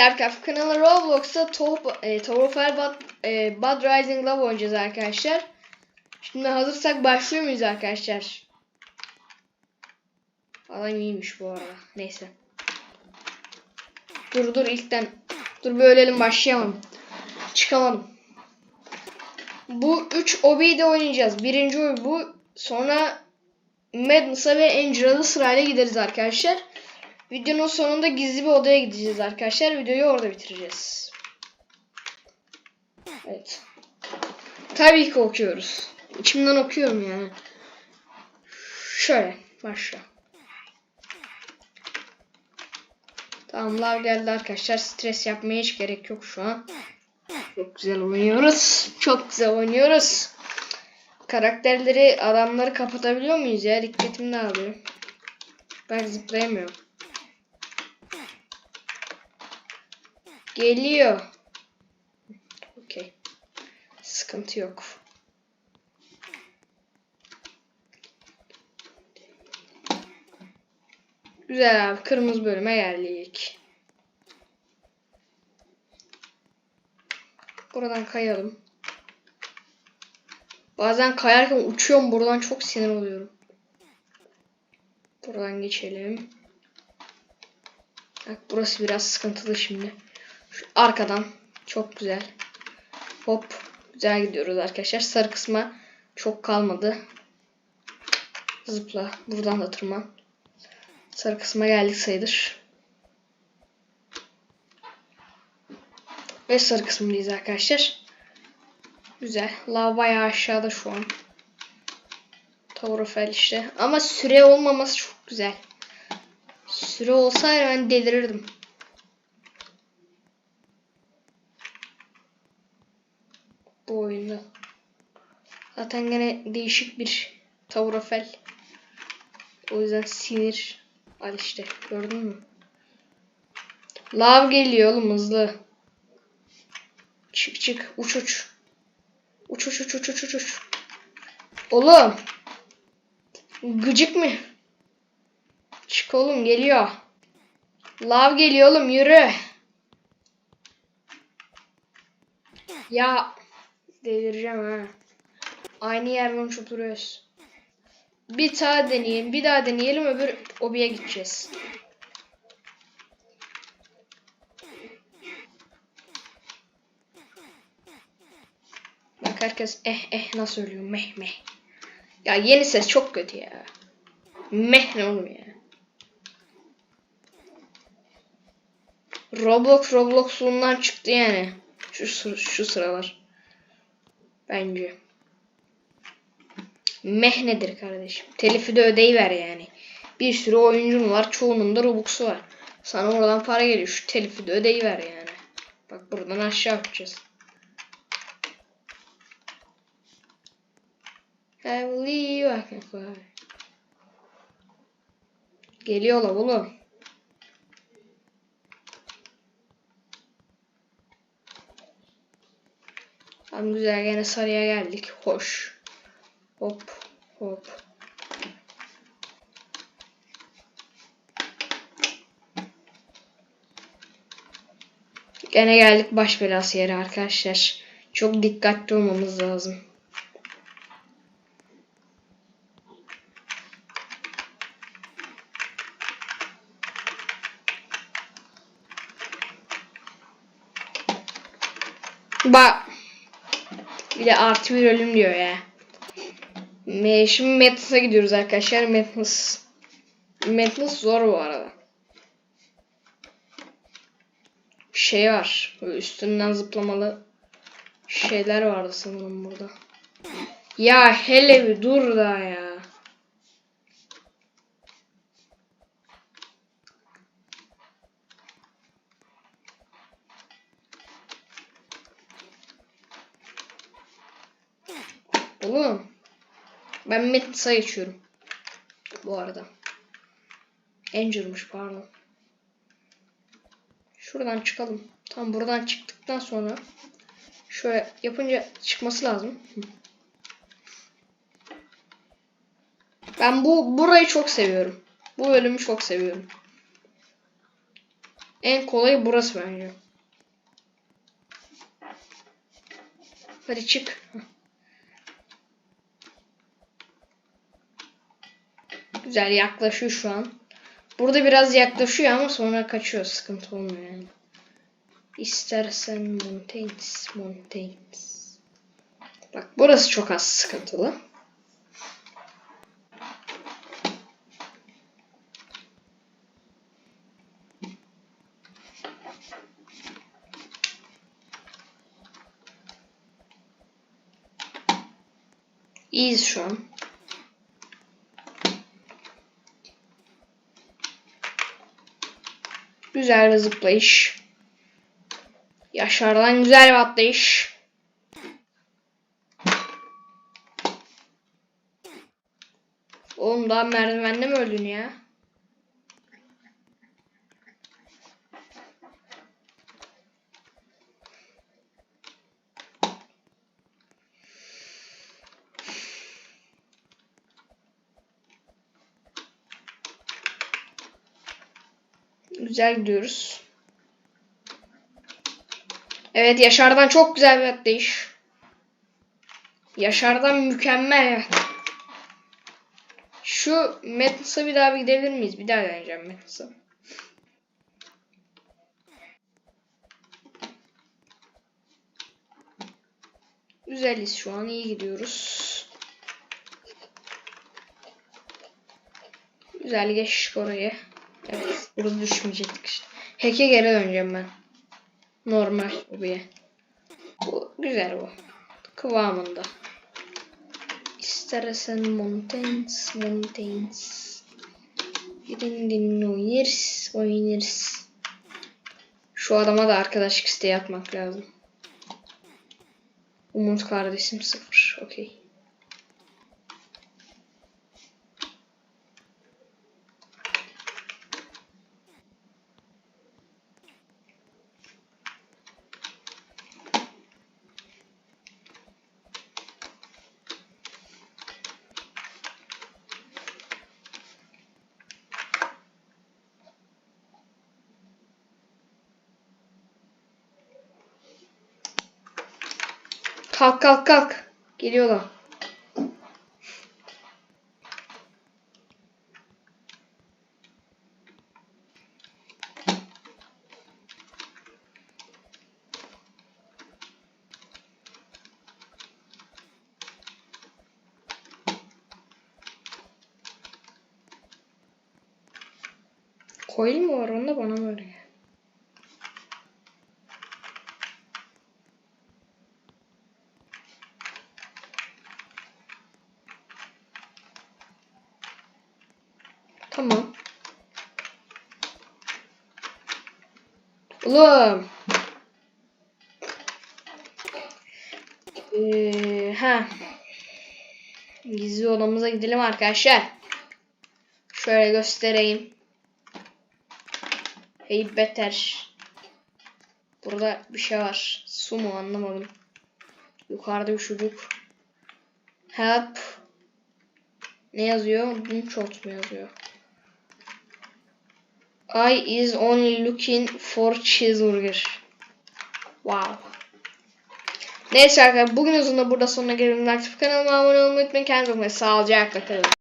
Laptop kanalı Roblox'ta Top, e, Tower of e, Bad Rising Love oynayacağız arkadaşlar. Şimdi hazırsak başlıyor muyuz arkadaşlar? Adam iyiymiş bu arada. Neyse. Dur dur ilkten. Dur bir ölelim başlayalım. Çıkamadım. Bu 3 obiyi de oynayacağız. Birinci obi bu. Sonra Madness'a ve Angela'da sırayla gideriz arkadaşlar. Videonun sonunda gizli bir odaya gideceğiz arkadaşlar. Videoyu orada bitireceğiz. Evet. Tabii ki okuyoruz. İçimden okuyorum yani. Şöyle başla. Tamam lav geldi arkadaşlar. Stres yapmaya hiç gerek yok şu an. Çok güzel oynuyoruz. Çok güzel oynuyoruz. Karakterleri, adamları kapatabiliyor muyuz ya? Dikkatimi dağılıyor. Ben zıplayamıyorum. Geliyor. Okey. Sıkıntı yok. Güzel abi. Kırmızı bölüme geldik. Buradan kayalım. Bazen kayarken uçuyorum buradan çok sinir oluyorum. Buradan geçelim. Bak burası biraz sıkıntılı şimdi. Arkadan çok güzel. Hop güzel gidiyoruz arkadaşlar. Sarı kısma çok kalmadı. Zıpla. Buradan da tırman. Sarı kısma geldik sayılır. Ve sarı kısmındayız arkadaşlar. Güzel. Lav aşağıda şu an. Taurofel işte. Ama süre olmaması çok güzel. Süre olsaydı ben delirirdim. Bu oyunda. Zaten gene değişik bir Taurofel. O yüzden sinir. Al işte. Gördün mü? Lav geliyor oğlum hızlı. Çık çık. Uç. Uç uç uç uç uç uç uç. Oğlum. Gıcık mı? Çık oğlum geliyor. Lav geliyor oğlum yürü. Ya delireceğim ha. Aynı yerden uçup duruyoruz. Bir daha deneyelim, bir daha deneyelim öbür obiye gideceğiz. Bak herkes eh eh nasıl ölüyor meh meh. Ya yeni ses çok kötü ya. Meh ne oğlum ya. Roblox Roblox'undan çıktı yani. Şu, şu sıralar. Bence. Meh nedir kardeşim? Telifi de ödeyiver yani. Bir sürü oyuncun var. Çoğunun da Robux'u var. Sana oradan para geliyor. Şu telifi de ödeyiver yani. Bak buradan aşağı yapacağız. I believe I can fly. Geliyorlar oğlum. Tam güzel gene sarıya geldik. Hoş. Hop hop. Gene geldik baş belası yere arkadaşlar. Çok dikkatli olmamız lazım. Bak. Bir de artı bir ölüm diyor ya. Şimdi Madness'a gidiyoruz arkadaşlar. Madness. Madness zor bu arada. Şey var. böyle Üstünden zıplamalı şeyler vardı sanırım burada. Ya hele bir dur da ya. Oğlum. Ben Madness'a geçiyorum. Bu arada. Angel'mış pardon. Şuradan çıkalım. Tam buradan çıktıktan sonra şöyle yapınca çıkması lazım. Ben bu burayı çok seviyorum. Bu bölümü çok seviyorum. En kolayı burası bence. Hadi çık. Güzel yaklaşıyor şu an. Burada biraz yaklaşıyor ama sonra kaçıyor. Sıkıntı olmuyor yani. İstersen Mountains, Mountains. Bak burası çok az sıkıntılı. İyiyiz şu an. Güzel bir zıplayış. Yaşar'dan güzel bir atlayış. Oğlum daha merdivende mi öldün ya? Güzel gidiyoruz. Evet Yaşar'dan çok güzel bir atlayış. Yaşar'dan mükemmel. Şu Metnus'a bir daha bir gidebilir miyiz? Bir daha deneyeceğim Metnus'a. Güzeliz şu an iyi gidiyoruz. Güzel geçtik oraya. Evet burada düşmeyecektik işte. Hack'e geri döneceğim ben. Normal hobiye. Bu güzel bu. Kıvamında. İstersen Mountains, Mountains. Birinin oynarız, oynarız. Şu adama da arkadaşlık isteği atmak lazım. Umut kardeşim sıfır. Okey. Kalk kalk kalk. Geliyorlar. Koyun mu var onda bana geliyor. Tamam. Oğlum. Ee, ha. Gizli odamıza gidelim arkadaşlar. Şöyle göstereyim. Hey beter. Burada bir şey var. Su mu anlamadım. Yukarıda bir çocuk. Help. Ne yazıyor? Doomshot mu yazıyor? I is only looking for cheeseburger. Wow. Neyse arkadaşlar bugün uzun da burada sonuna gelelim. Like kanalıma abone olmayı unutmayın. Kendinize. Sağlıcakla kalın.